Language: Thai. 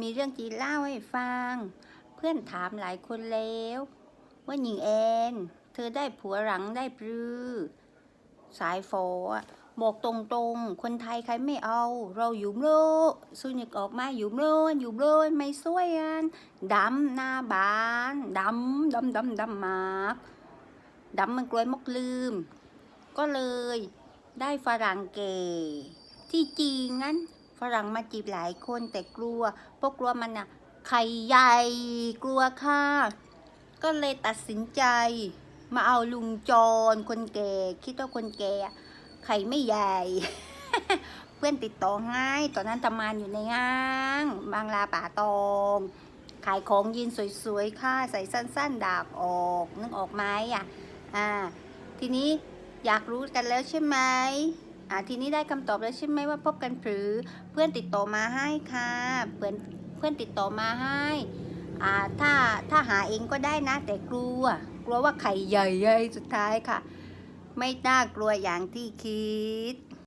มีเรื่องจีเล่าให้ฟัง เพื่อนถามหลายคนแล้ว ว่าหญิงแอน เธอได้ผัวหลังได้ปรือสายโฟอบอกตรงๆ คนไทยใครไม่เอา เราอยู่โลสุนิกออกมาอยู่โลอยู่โลไม่สวยอันดำหน้าบานดำดำดำดำมากดำมันกลวยมกลืม ก็เลยได้ฝรั่งเกที่จริงนั้น ฝรั่งมาจีบหลายคนแต่กลัวพราะกลัวมันอะไข่ใหญ่กลัวค่ะ ก็เลยตัดสินใจมาเอาลุงจรคนแก่คิดว่าคนแก่ไข่ไม่ใหญ่ เพื่อนติดต่อให้ตอนนั้นทำงานอยู่ในห้างบางลาป่าตองขายของยีนสวยๆ ค่ะใส่สั้นๆ ดากออกนึกออกไหมอะ อ่า ทีนี้อยากรู้กันแล้วใช่ไหม อ่าทีนี้ได้คำตอบแล้วใช่ไหมว่าพบกันหรือเพื่อนติดต่อมาให้ค่ะเพื่อนเพื่อนติดต่อมาให้อ่าถ้าถ้าหาเองก็ได้นะ แต่กลัว กลัวว่าไข่ใหญ่ๆสุดท้ายค่ะ ไม่น่ากลัวอย่างที่คิด